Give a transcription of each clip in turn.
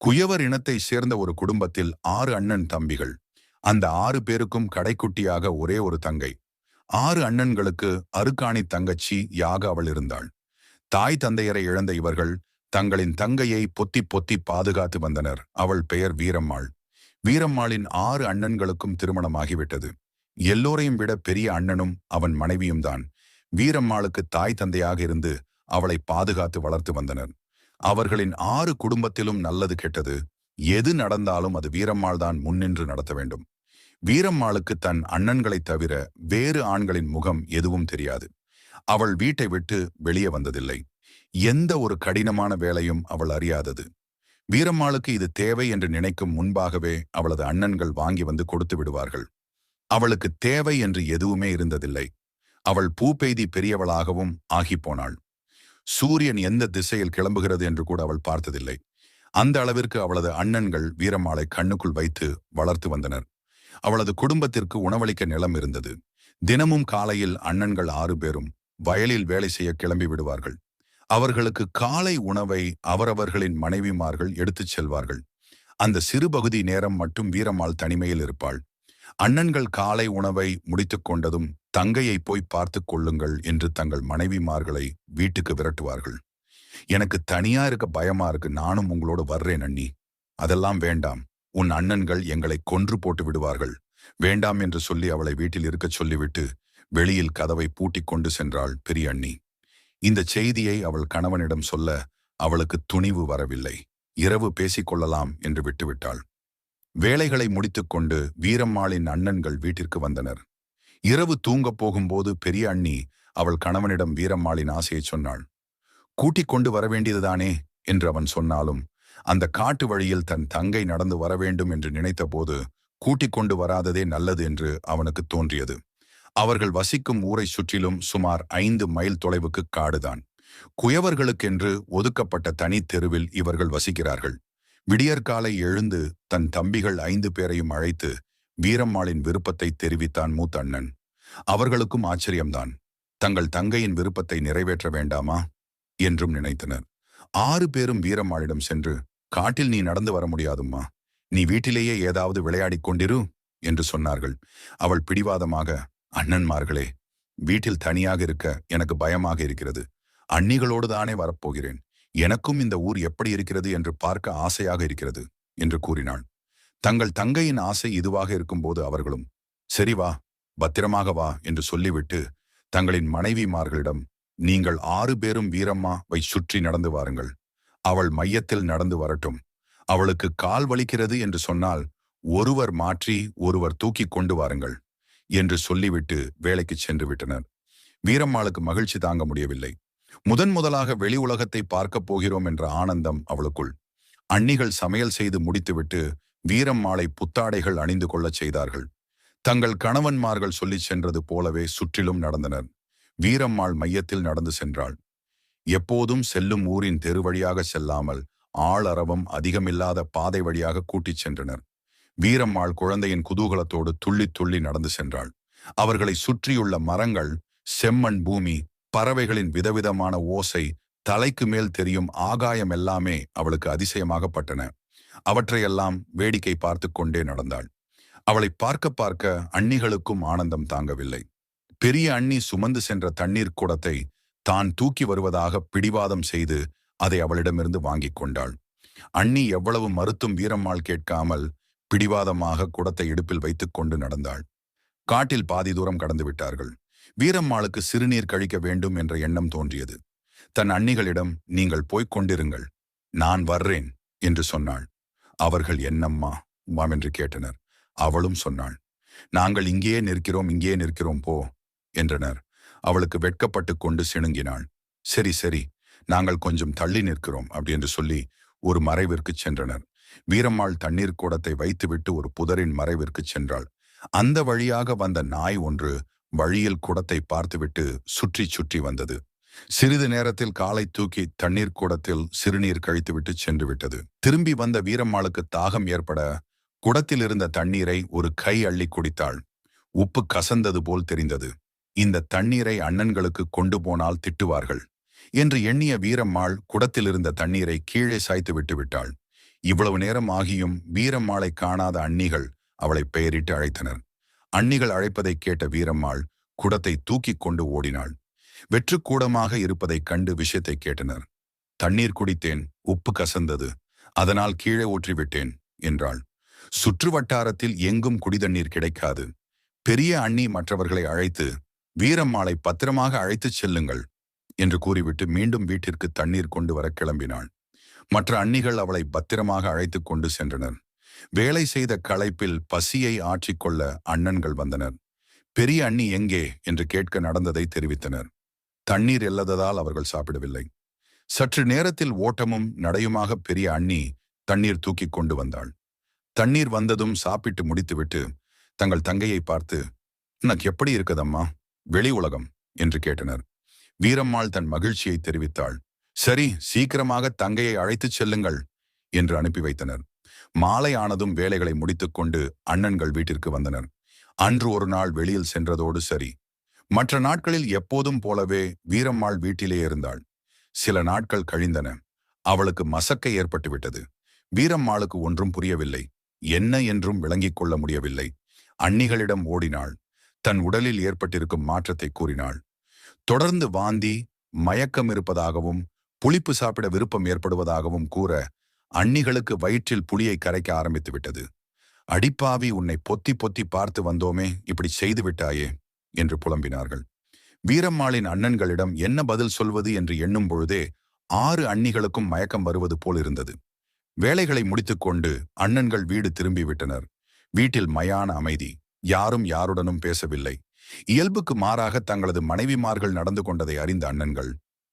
குயவர் இனத்தை சேர்ந்த ஒரு குடும்பத்தில் ஆறு அண்ணன் தம்பிகள். அந்த ஆறு பேருக்கும் கடைக்குட்டியாக ஒரே ஒரு தங்கை. ஆறு அண்ணன்களுக்கு அருக்காணி தங்கச்சி யாக அவள் இருந்தாள். தாய் தந்தையரை இழந்த இவர்கள் தங்களின் தங்கையை பொத்தி பொத்தி பாதுகாத்து வந்தனர். அவள் பெயர் வீரம்மாள். வீரம்மாளின் ஆறு அண்ணன்களுக்கும் திருமணமாகிவிட்டது. எல்லோரையும் விட பெரிய அண்ணனும் அவன் மனைவியும் தான் வீரம்மாளுக்கு தாய் தந்தையாக இருந்து அவளை பாதுகாத்து வளர்த்து வந்தனர். அவர்களின் ஆறு குடும்பத்திலும் நல்லது கெட்டது. எது நடந்தாலும் அது வீரம்மாள் தான் முன்னின்று நடத்த வேண்டும். வீரம்மாளுக்கு தன் அண்ணன்களைத் தவிர வேறு ஆண்களின் முகம் எதுவும் தெரியாது. அவள் வீட்டை விட்டு வெளியே வந்ததில்லை. எந்த ஒரு கடினமான வேலையும் அவள் அறியாதது. வீரம்மாளுக்கு இது தேவை என்று நினைக்கும் முன்பாகவே அவளது அண்ணன்கள் வாங்கி வந்து கொடுத்து விடுவார்கள். அவளுக்கு தேவை என்று எதுவுமே இருந்ததில்லை. அவள் பூப்பெய்தி பெரியவளாகவும் ஆகிப்போனாள். சூரியன் எந்த திசையில் கிளம்புகிறது என்று கூட அவள் பார்த்ததில்லை. அந்த அளவிற்கு அவளது அண்ணன்கள் வீரம்மாளை கண்ணுக்குள் வைத்து வளர்த்து வந்தனர். அவளது குடும்பத்திற்கு உணவளிக்க நிலம் இருந்தது. தினமும் காலையில் அண்ணன்கள் ஆறு பேரும் வயலில் வேலை செய்ய கிளம்பி விடுவார்கள். அவர்களுக்கு காலை உணவை அவரவர்களின் மனைவிமார்கள் எடுத்துச் செல்வார்கள். அந்த சிறு பகுதி நேரம் மட்டும் வீரம்மாள் தனிமையில் இருப்பாள். அண்ணன்கள் காலை உணவை முடித்துக் கொண்டதும் தங்கையை போய் பார்த்து கொள்ளுங்கள் என்று தங்கள் மனைவிமார்களை வீட்டுக்கு விரட்டுவார்கள். எனக்கு தனியா இருக்க பயமா இருக்கு. நானும் உங்களோட வர்றேன் அண்ணி. அதெல்லாம் வேண்டாம். உன் அண்ணன்கள் எங்களை கொன்று போட்டு விடுவார்கள். வேண்டாம் என்று சொல்லி அவளை வீட்டில் இருக்கச் சொல்லிவிட்டு வெளியில் கதவை பூட்டிக் கொண்டு சென்றாள் பெரிய அண்ணி. இந்த செய்தியை அவள் கணவனிடம் சொல்ல அவளுக்கு துணிவு வரவில்லை. இரவு பேசிக்கொள்ளலாம் என்று விட்டுவிட்டாள். வேலைகளை முடித்துக்கொண்டு வீரம்மாளின் அண்ணன்கள் வீட்டிற்கு வந்தனர். இரவு தூங்கப் போகும்போது பெரிய அண்ணி அவள் கணவனிடம் வீரம்மாளின் ஆசையை சொன்னாள். கூட்டிக் கொண்டு வர வேண்டியதுதானே என்று அவன் சொன்னாலும் அந்த காட்டு வழியில் தன் தங்கை நடந்து வர வேண்டும் என்று நினைத்தபோது கூட்டிக் கொண்டு வராததே நல்லது என்று அவனுக்கு தோன்றியது. அவர்கள் வசிக்கும் ஊரை சுற்றிலும் சுமார் ஐந்து மைல் தொலைவுக்கு காடுதான். குயவர்களுக்கென்று ஒதுக்கப்பட்ட தனி தெருவில் இவர்கள் வசிக்கிறார்கள். விடியற்காலை எழுந்து தன் தம்பிகள் ஐந்து பேரையும் அழைத்து வீரம்மாளின் விருப்பத்தை தெரிவித்தான் மூத்தண்ணன். அவர்களுக்கும் ஆச்சரியம்தான். தங்கள் தங்கையின் விருப்பத்தை நிறைவேற்ற வேண்டாமா? என்றும் நினைத்தனர். ஆறு பேரும் வீரம்மாளிடம் சென்று காட்டில் நீ நடந்து வர முடியாதும்மா. நீ வீட்டிலேயே ஏதாவது விளையாடிக் கொண்டிரு என்று சொன்னார்கள். அவள் பிடிவாதமாக அண்ணன்மார்களே வீட்டில் தனியாக இருக்க எனக்கு பயமாக இருக்கிறது. அண்ணிகளோடு தானே வரப்போகிறேன். எனக்கும் இந்த ஊர் எப்படி இருக்கிறது என்று பார்க்க ஆசையாக இருக்கிறது என்று கூறினாள். தங்கள் தங்கையின் ஆசை இதுவாக இருக்கும்போது அவர்களும் சரி வா பத்திரமாக வா என்று சொல்லிவிட்டு தங்களின் மனைவிமார்களிடம் நீங்கள் ஆறு பேரும் வீரம்மா வை சுற்றி நடந்து வாருங்கள். அவள் மையத்தில் நடந்து வரட்டும். அவளுக்கு கால் வலிக்கிறது என்று சொன்னால் ஒருவர் மாற்றி ஒருவர் தூக்கி கொண்டு வாருங்கள் என்று சொல்லிவிட்டு வேலைக்கு சென்று விட்டனர். வீரம்மாளுக்கு மகிழ்ச்சி தாங்க முடியவில்லை. முதன் முதலாக வெளி உலகத்தை பார்க்கப் போகிறோம் என்ற ஆனந்தம் அவளுக்குள். அன்னிகள் சமையல் செய்து முடித்துவிட்டு வீரம்மாளை புத்தாடைகள் அணிந்து கொள்ளச் செய்தார்கள். தங்கள் கணவன்மார்கள் சொல்லிச் சென்றது போலவே சுற்றிலும் நடந்தனர். வீரம்மாள் மையத்தில் நடந்து சென்றாள். எப்போதும் செல்லும் ஊரின் தெரு வழியாக செல்லாமல் ஆளரவம் அதிகமில்லாத பாதை வழியாக கூட்டிச் சென்றனர். வீரம்மாள் குழந்தையின் குதூகலத்தோடு துள்ளி துள்ளி நடந்து சென்றாள். அவர்களை சுற்றியுள்ள மரங்கள் செம்மண் பூமி பறவைகளின் விதவிதமான ஓசை தலைக்கு மேல் தெரியும் ஆகாயம் எல்லாமே அவளுக்கு அதிசயமாகப்பட்டன அவற்றையெல்லாம் வேடிக்கை பார்த்து கொண்டே நடந்தாள். அவளை பார்க்க பார்க்க அண்ணிகளுக்கும் ஆனந்தம் தாங்கவில்லை. பெரிய அண்ணி சுமந்து சென்ற தண்ணீர் குடத்தை தான் தூக்கி வருவதாக பிடிவாதம் செய்து அதை அவளிடமிருந்து வாங்கிக் கொண்டாள். அண்ணி எவ்வளவு மறுத்தும் வீரம்மாள் கேட்காமல் பிடிவாதமாக குடத்தை இடுப்பில் வைத்துக் கொண்டு நடந்தாள். காட்டில் பாதி தூரம் கடந்து விட்டார்கள். வீரம்மாளுக்கு சிறுநீர் கழிக்க வேண்டும் என்ற எண்ணம் தோன்றியது. தன் அண்ணிகளிடம் நீங்கள் போய்க் கொண்டிருங்கள். நான் வர்றேன் என்று சொன்னாள். அவர்கள் என்னம்மா உமாம் என்று கேட்டனர். அவளும் சொன்னாள் நாங்கள் இங்கேயே நிற்கிறோம் இங்கேயே நிற்கிறோம் போ என்றனர். அவளுக்கு வெட்கப்பட்டு கொண்டு சிணுங்கினாள் சரி சரி நாங்கள் கொஞ்சம் தள்ளி நிற்கிறோம் அப்படி என்று சொல்லி ஒரு மறைவிற்கு சென்றனர். வீரம்மாள் தண்ணீர் கூடத்தை வைத்துவிட்டு ஒரு புதரின் மறைவிற்கு சென்றாள். அந்த வழியாக வந்த நாய் ஒன்று வழியில் குடத்தை பார்த்துவிட்டு சுற்றி சுற்றி வந்தது. சிறிது நேரத்தில் காலை தூக்கி தண்ணீர் கூடத்தில் சிறுநீர் கழித்துவிட்டு சென்று விட்டது. திரும்பி வந்த வீரம்மாளுக்கு தாகம் ஏற்பட குடத்தில் இருந்த தண்ணீரை ஒரு கை அள்ளி குடித்தாள். உப்பு கசந்தது போல் தெரிந்தது. இந்த தண்ணீரை அண்ணன்களுக்கு கொண்டு போனால் திட்டுவார்கள். என்று எண்ணிய வீரம்மாள் குடத்தில் இருந்த தண்ணீரை கீழே சாய்த்து விட்டு விட்டாள். இவ்வளவு நேரம் ஆகியும் வீரம்மாளை காணாத அன்னிகள் அவளை பெயரிட்டு அழைத்தனர். அன்னிகள் அழைப்பதைக் கேட்ட வீரம்மாள் குடத்தை தூக்கிக் கொண்டு ஓடினாள். வெற்றுக்கூடமாக இருப்பதைக் கண்டு விஷயத்தை கேட்டனர். தண்ணீர் குடித்தேன் உப்பு கசந்தது. அதனால் கீழே ஊற்றிவிட்டேன் என்றாள். சுற்று வட்டாரத்தில் எங்கும் குடிதண்ணீர் கிடைக்காது. பெரிய அண்ணி மற்றவர்களை அழைத்து வீரம்மாளை பத்திரமாக அழைத்துச் செல்லுங்கள் என்று கூறிவிட்டு மீண்டும் வீட்டிற்கு தண்ணீர் கொண்டு வர கிளம்பினாள். மற்ற அண்ணிகள் அவளை பத்திரமாக அழைத்துக் கொண்டு சென்றனர். வேலை செய்த களைப்பில் பசியை ஆற்றிக்கொள்ள அண்ணன்கள் வந்தனர். பெரிய அண்ணி எங்கே? என்று கேட்க நடந்ததை தெரிவித்தனர். தண்ணீர் இல்லாததால் அவர்கள் சாப்பிடவில்லை. சற்று நேரத்தில் ஓட்டமும் நடையுமாக பெரிய அண்ணி தண்ணீர் தூக்கி கொண்டு வந்தாள். தண்ணீர் வந்ததும் சாப்பிட்டு முடித்துவிட்டு தங்கள் தங்கையை பார்த்து உனக்கு எப்படி இருக்குதம்மா? வெளி உலகம் என்று கேட்டனர். வீரம்மாள் தன் மகிழ்ச்சியை தெரிவித்தாள். சரி சீக்கிரமாக தங்கையை அழைத்துச் செல்லுங்கள் என்று அனுப்பி வைத்தனர். மாலை ஆனதும் வேலைகளை முடித்துக்கொண்டு அண்ணன்கள் வீட்டிற்கு வந்தனர். அன்று ஒரு நாள் வெளியில் சென்றதோடு சரி மற்ற நாட்களில் எப்போதும் போலவே வீரம்மாள் வீட்டிலே இருந்தாள். சில நாட்கள் கழிந்தன. அவளுக்கு மசக்கை ஏற்பட்டுவிட்டது. வீரம்மாளுக்கு ஒன்றும் புரியவில்லை. என்ன என்றும் விளங்கிக் கொள்ள முடியவில்லை. அன்னிகளிடம் ஓடினாள். தன் உடலில் ஏற்பட்டிருக்கும் மாற்றத்தை கூறினாள். தொடர்ந்து வாந்தி மயக்கம் இருப்பதாகவும் புளிப்பு சாப்பிட விருப்பம் ஏற்படுவதாகவும் கூற அன்னிகளுக்கு வயிற்றில் புளியை கரைக்க ஆரம்பித்து விட்டது அடிப்பாவி உன்னை பொத்தி பொத்தி பார்த்து வந்தோமே இப்படி செய்து விட்டாயே. என்று புலம்பினார்கள். வீரம்மாளின் அண்ணன்களிடம் என்ன பதில் சொல்வது என்று எண்ணும் பொழுதே ஆறு அண்ணிகளுக்கும் மயக்கம் வருவது போல் இருந்தது. வேலைகளை முடித்துக்கொண்டு அண்ணன்கள் வீடு திரும்பிவிட்டனர் வீட்டில் மயான அமைதி யாரும் யாருடனும் பேசவில்லை. இயல்புக்கு மாறாக தங்களது மனைவிமார்கள் நடந்து கொண்டதை அறிந்த அண்ணன்கள்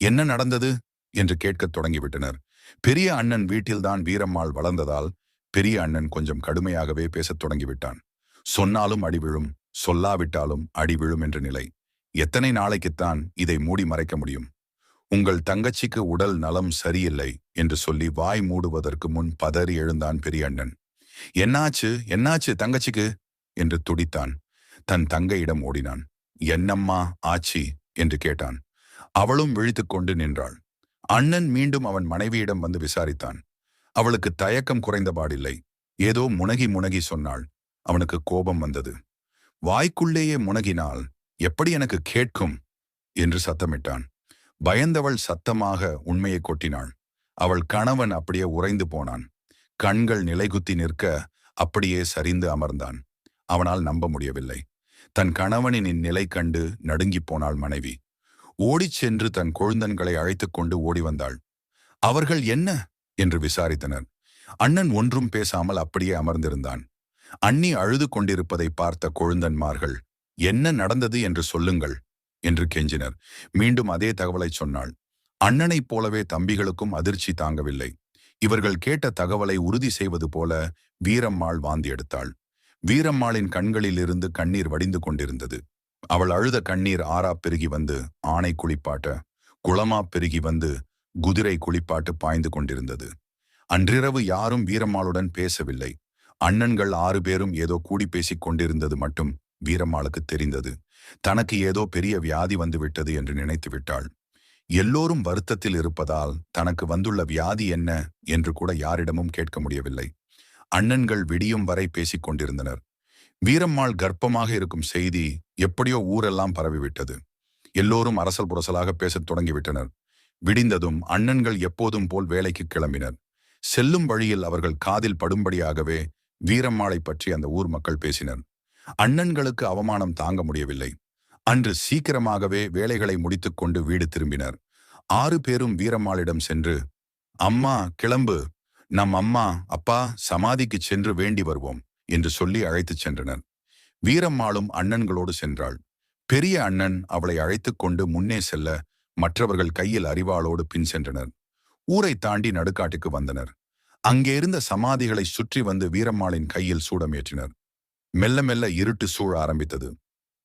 என்ன நடந்தது? என்று கேட்கத் தொடங்கிவிட்டனர். பெரிய அண்ணன் வீட்டில்தான் வீரம்மாள் வளர்ந்ததால் பெரிய அண்ணன் கொஞ்சம் கடுமையாகவே பேசத் தொடங்கிவிட்டான். சொன்னாலும் அடிவிழும் சொல்லாவிட்டாலும் அடி விழும் என்ற நிலை. எத்தனை நாளைக்குத்தான் இதை மூடி மறைக்க முடியும்? உங்கள் தங்கச்சிக்கு உடல் நலம் சரியில்லை என்று சொல்லி வாய் மூடுவதற்கு முன் பதறி எழுந்தான் பெரியண்ணன் என்னாச்சு? என்னாச்சு தங்கச்சிக்கு? என்று துடித்தான். தன் தங்கையிடம் ஓடினான். என்னம்மா ஆச்சி? என்று கேட்டான். அவளும் விழித்துக் கொண்டு நின்றாள். அண்ணன் மீண்டும் அவன் மனைவியிடம் வந்து விசாரித்தான். அவளுக்கு தயக்கம் குறைந்தபாடில்லை. ஏதோ முனகி முனகி சொன்னாள். அவனுக்கு கோபம் வந்தது. வாய்க்குள்ளேயே முனகினால் எப்படி எனக்கு கேட்கும்? என்று சத்தமிட்டான். பயந்தவள் சத்தமாக உண்மையை கொட்டினாள். அவள் கணவன் அப்படியே உறைந்து போனான். கண்கள் நிலைகுத்தி நிற்க அப்படியே சரிந்து அமர்ந்தான். அவனால் நம்ப முடியவில்லை. தன் கணவனின் இந்நிலை கண்டு நடுங்கிப் போனாள் மனைவி. ஓடிச் சென்று தன் கொழுந்தன்களை அழைத்துக் கொண்டு ஓடி வந்தாள். அவர்கள் என்ன? என்று விசாரித்தனர். அண்ணன் ஒன்றும் பேசாமல் அப்படியே அமர்ந்திருந்தான். அண்ணி அழுது கொண்டிருப்பதை பார்த்த கொழுந்தன்மார்கள் என்ன நடந்தது என்று சொல்லுங்கள் என்று கெஞ்சினர். மீண்டும் அதே தகவலை சொன்னாள். அண்ணனைப் போலவே தம்பிகளுக்கும் அதிர்ச்சி தாங்கவில்லை. இவர்கள் கேட்ட தகவலை உறுதி செய்வது போல வீரம்மாள் வாந்தி எடுத்தாள். வீரம்மாளின் கண்களிலிருந்து கண்ணீர் வடிந்து கொண்டிருந்தது. அவள் அழுத கண்ணீர் ஆறா பெருகி வந்து ஆணை குளிப்பாட்ட குளமா பெருகி வந்து குதிரை குளிப்பாட்டு பாய்ந்து கொண்டிருந்தது. அன்றிரவு யாரும் வீரம்மாளுடன் பேசவில்லை. அண்ணன்கள் ஆறு பேரும் ஏதோ கூடி பேசிக் கொண்டிருந்தது மட்டும் வீரம்மாளுக்கு தெரிந்தது. தனக்கு ஏதோ பெரிய வியாதி வந்துவிட்டது என்று நினைத்து விட்டாள். எல்லோரும் வருத்தத்தில் இருப்பதால் தனக்கு வந்துள்ள வியாதி என்ன என்று கூட யாரிடமும் கேட்க முடியவில்லை. அண்ணன்கள் விடியும் வரை பேசிக் கொண்டிருந்தனர். வீரம்மாள் கர்ப்பமாக இருக்கும் செய்தி எப்படியோ ஊரெல்லாம் பரவிவிட்டது. எல்லோரும் அரசல் புரசலாக பேசத் தொடங்கிவிட்டனர். விடிந்ததும் அண்ணன்கள் எப்போதும் போல் வேலைக்கு கிளம்பினர். செல்லும் வழியில் அவர்கள் காதில் படும்படியாகவே வீரம்மாளை பற்றி அந்த ஊர் மக்கள் பேசினர். அண்ணன்களுக்கு அவமானம் தாங்க முடியவில்லை. அன்று சீக்கிரமாகவே வேலைகளை முடித்துக்கொண்டு வீடு திரும்பினர். ஆறு பேரும் வீரம்மாளிடம் சென்று அம்மா கிளம்பு. நம் அம்மா அப்பா சமாதிக்கு சென்று வேண்டி வருவோம் என்று சொல்லி அழைத்துச் சென்றனர். வீரம்மாளும் அண்ணன்களோடு சென்றாள். பெரிய அண்ணன் அவளை அழைத்துக் கொண்டு முன்னே செல்ல மற்றவர்கள் கையில் அறிவாளோடு பின் சென்றனர். ஊரை தாண்டி நடுக்காட்டுக்கு வந்தனர். அங்கே இருந்த சமாதிகளை சுற்றி வந்து வீரம்மாளின் கையில் சூடமேற்றினர் மெல்ல மெல்ல இருட்டு சூழ ஆரம்பித்தது.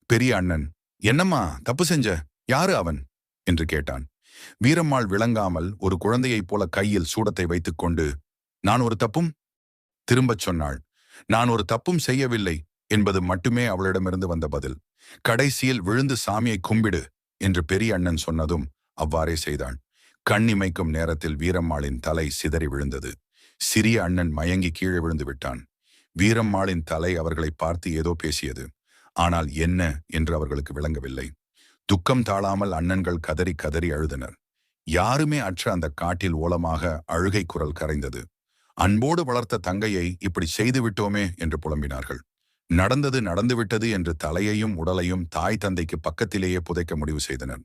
பெரிய அண்ணன் என்னம்மா தப்பு செஞ்ச? யாரு அவன்? என்று கேட்டான். வீரம்மாள் விளங்காமல் ஒரு குழந்தையைப் போல கையில் சூடத்தை வைத்துக்கொண்டு நான் ஒரு தப்பும்? திரும்பச் சொன்னாள். நான் ஒரு தப்பும் செய்யவில்லை என்பது மட்டுமே அவளிடமிருந்து வந்த பதில். கடைசியில் விழுந்து சாமியை கும்பிடு என்று பெரிய அண்ணன் சொன்னதும் அவ்வாறே செய்தாள் கண்ணிமைக்கும் நேரத்தில் வீரம்மாளின் தலை சிதறி விழுந்தது. சிறிய அண்ணன் மயங்கி கீழே விழுந்து விட்டான். வீரம்மாளின் தலை அவர்களை பார்த்து ஏதோ பேசியது. ஆனால் என்ன? என்று அவர்களுக்கு விளங்கவில்லை. துக்கம் தாழாமல் அண்ணன்கள் கதறி கதறி அழுதனர். யாருமே அற்ற அந்த காட்டில் ஓலமாக அழுகை குரல் கரைந்தது. அன்போடு வளர்த்த தங்கையை இப்படி செய்து விட்டோமே என்று புலம்பினார்கள். நடந்தது நடந்துவிட்டது என்று தலையையும் உடலையும் தாய் தந்தைக்கு பக்கத்திலேயே புதைக்க முடிவு செய்தனர்.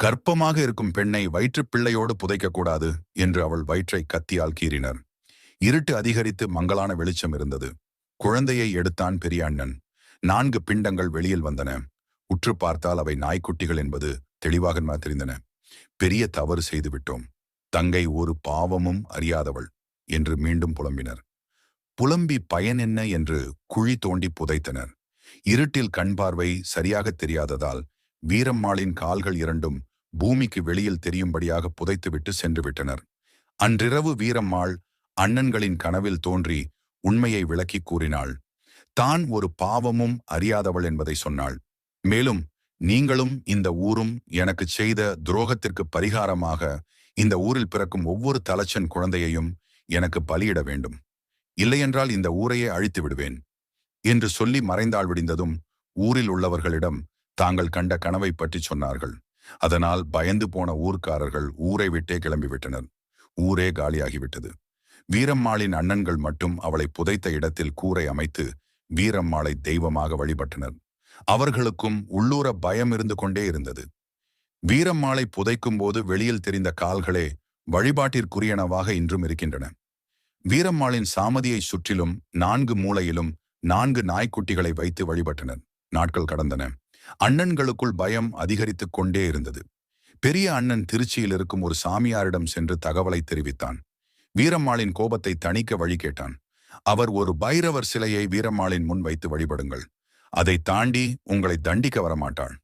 கர்ப்பமாக இருக்கும் பெண்ணை வயிற்றுப் பிள்ளையோடு புதைக்கக்கூடாது என்று அவள் வயிற்றை கத்தியால் கீறினர். இருட்டு அதிகரித்து மங்களான வெளிச்சம் இருந்தது. குழந்தையை எடுத்தான் பெரிய அண்ணன். நான்கு பிண்டங்கள் வெளியில் வந்தன. உற்று பார்த்தால் அவை நாய்க்குட்டிகள் என்பது தெளிவாக தெரிந்தன. பெரிய தவறு செய்து விட்டோம். தங்கை ஒரு பாவமும் அறியாதவள் என்று மீண்டும் புலம்பினர். புலம்பி பயன் என்ன என்று குழி தோண்டி புதைத்தனர். இருட்டில் கண் பார்வை சரியாக தெரியாததால் வீரம்மாளின் கால்கள் இரண்டும் பூமிக்கு வெளியில் தெரியும்படியாக புதைத்துவிட்டு சென்று விட்டனர். அன்றிரவு வீரம்மாள் அண்ணன்களின் கனவில் தோன்றி உண்மையை விளக்கி கூறினாள். தான் ஒரு பாவமும் அறியாதவள் என்பதை சொன்னாள். மேலும் நீங்களும் இந்த ஊரும் எனக்கு செய்த துரோகத்திற்கு பரிகாரமாக இந்த ஊரில் பிறக்கும் ஒவ்வொரு தலச்சன் குழந்தையையும் எனக்கு பலியிட வேண்டும். இல்லையென்றால் இந்த ஊரையே அழித்து விடுவேன். என்று சொல்லி மறைந்தாள் விடிந்ததும் ஊரில் உள்ளவர்களிடம் தாங்கள் கண்ட கனவை பற்றி சொன்னார்கள். அதனால் பயந்து போன ஊர்க்காரர்கள் ஊரை விட்டே கிளம்பிவிட்டனர். ஊரே காலியாகிவிட்டது. வீரம்மாளின் அண்ணன்கள் மட்டும் அவளை புதைத்த இடத்தில் கூரை அமைத்து வீரம்மாளை தெய்வமாக வழிபட்டனர். அவர்களுக்கும் உள்ளூர பயம் இருந்து கொண்டே இருந்தது. வீரம்மாளை புதைக்கும் போது வெளியில் தெரிந்த கால்களே வழிபாட்டிற்குரியனவாக இன்றும் இருக்கின்றன. வீரம்மாளின் சாமதியை சுற்றிலும் நான்கு மூலையிலும் நான்கு நாய்க்குட்டிகளை வைத்து வழிபட்டனர். நாட்கள் கடந்தன. அண்ணன்களுக்குள் பயம் அதிகரித்துக் கொண்டே இருந்தது. பெரிய அண்ணன் திருச்சியில் இருக்கும் ஒரு சாமியாரிடம் சென்று தகவலை தெரிவித்தான். வீரம்மாளின் கோபத்தை தணிக்க வழி கேட்டான். அவர் ஒரு பைரவர் சிலையை வீரம்மாளின் முன் வைத்து வழிபடுங்கள். அதை தாண்டி உங்களை தண்டிக்க வரமாட்டாள்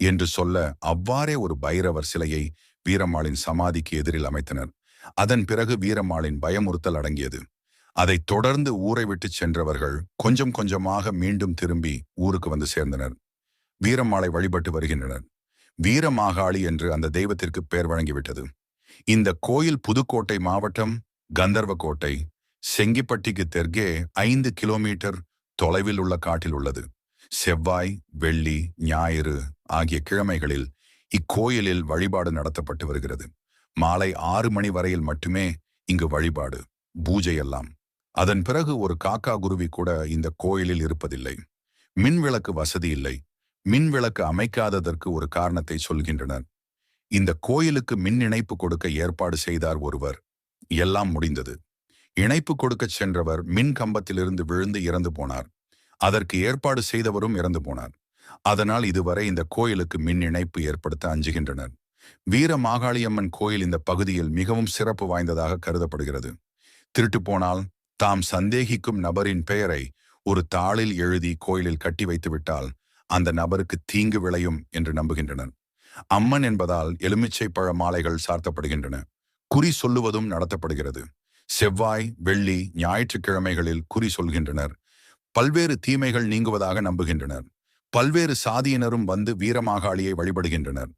என்று சொல்ல அவ்வாறே ஒரு பைரவர் சிலையை வீரம்மாளின் சமாதிக்கு எதிரில் அமைத்தனர். அதன் பிறகு வீரம்மாளின் பயமுறுத்தல் அடங்கியது. அதைத் தொடர்ந்து ஊரை விட்டு சென்றவர்கள் கொஞ்சம் கொஞ்சமாக மீண்டும் திரும்பி ஊருக்கு வந்து சேர்ந்தனர். வீரம்மாளை வழிபட்டு வருகின்றனர். வீரமாகாளி என்று அந்த தெய்வத்திற்கு பெயர் வழங்கிவிட்டது. இந்த கோயில் புதுக்கோட்டை மாவட்டம் கந்தர்வ கோட்டை செங்கிப்பட்டிக்கு தெற்கே ஐந்து கிலோமீட்டர் தொலைவில் உள்ள காட்டில் உள்ளது. செவ்வாய் வெள்ளி ஞாயிறு ஆகிய கிழமைகளில் இக்கோயிலில் வழிபாடு நடத்தப்பட்டு வருகிறது. மாலை ஆறு மணி வரையில் மட்டுமே இங்கு வழிபாடு பூஜை எல்லாம். அதன் பிறகு ஒரு காக்கா குருவி கூட இந்த கோயிலில் இருப்பதில்லை. மின்விளக்கு வசதி இல்லை. மின்விளக்கு அமைக்காததற்கு ஒரு காரணத்தை சொல்கின்றனர். இந்த கோயிலுக்கு மின் இணைப்பு கொடுக்க ஏற்பாடு செய்தார் ஒருவர். எல்லாம் முடிந்தது. இணைப்பு கொடுக்கச் சென்றவர் மின் கம்பத்திலிருந்து விழுந்து இறந்து போனார். அதற்கு ஏற்பாடு செய்தவரும் இறந்து போனார். அதனால் இதுவரை இந்த கோயிலுக்கு மின் இணைப்பு ஏற்படுத்த அஞ்சுகின்றனர். வீர மாகாளியம்மன் கோயில் இந்த பகுதியில் மிகவும் சிறப்பு வாய்ந்ததாக கருதப்படுகிறது. திருட்டு போனால் தாம் சந்தேகிக்கும் நபரின் பெயரை ஒரு தாளில் எழுதி கோயிலில் கட்டி வைத்துவிட்டால் அந்த நபருக்கு தீங்கு விளையும் என்று நம்புகின்றனர். அம்மன் என்பதால் எலுமிச்சை பழ மாலைகள் சார்த்தப்படுகின்றன. குறி சொல்லுவதும் நடத்தப்படுகிறது. செவ்வாய் வெள்ளி ஞாயிற்றுக்கிழமைகளில் குறி சொல்கின்றனர். பல்வேறு தீமைகள் நீங்குவதாக நம்புகின்றனர். பல்வேறு சாதியினரும் வந்து வீரமாகாளியை வழிபடுகின்றனர்.